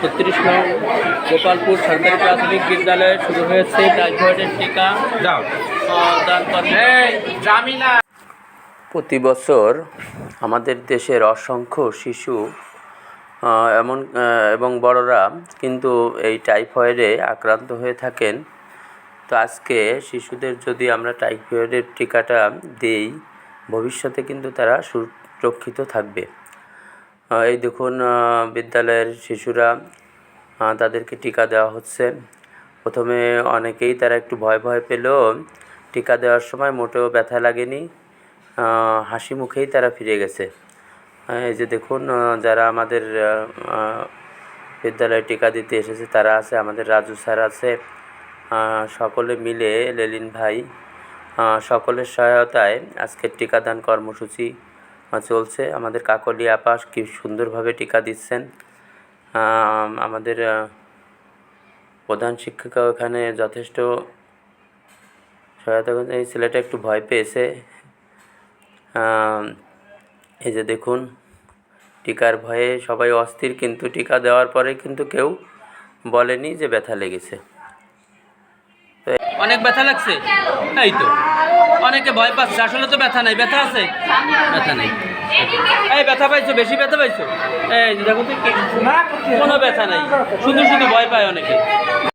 ছত্রিশ নং গোপালপুর সরকারি প্রাথমিক বিদ্যালয়ে শুরু হয়েছে টাইফয়েডের টিকা। প্রতি বছর আমাদের দেশের অসংখ্য শিশু এমন এবং বড়রা কিন্তু এই টাইফয়েডে আক্রান্ত হয়ে থাকেন। তো আজকে শিশুদের যদি আমরা টাইফয়েডের টিকাটা দেই ভবিষ্যতে কিন্তু তারা সুরক্ষিত থাকবে। এই দেখুন বিদ্যালয়ের শিশুরা তাদেরকে টিকা দেওয়া হচ্ছে। প্রথমে অনেকেই তারা একটু ভয় ভয় পেলেও টিকা দেওয়ার সময় মোটেও ব্যথা লাগেনি। হাসি মুখেই তারা ফিরে গেছে। এই যে দেখুন যারা আমাদের বিদ্যালয়ে টিকা দিতে এসেছে, তারা আছে, আমাদের রাজু স্যার আছে। সকলে মিলে, লেলিন ভাই সকলের সহায়তায় আজকের টিকাদান কর্মসূচি চলছে। আমাদের কাকলি আপাস কি সুন্দরভাবে টিকা দিচ্ছেন। আমাদের প্রধান শিক্ষিকাও এখানে যথেষ্ট সহায়তা এই ছেলেটা একটু ভয় পেয়েছে। এই যে দেখুন, টিকার ভয়ে সবাই অস্থির, কিন্তু টিকা দেওয়ার পরে কিন্তু কেউ বলেনি যে ব্যথা লেগেছে। অনেক ব্যথা লাগছে? এই তো। অনেকে ভয় পাচ্ছে, আসলে তো ব্যথা নাই। ব্যথা আছে? ব্যথা নেই। এই, ব্যথা পাইছো? বেশি ব্যথা পাইছো? এই দেখো তো কোনো ব্যথা নাই। শুধু শুধু ভয় পায় অনেকে।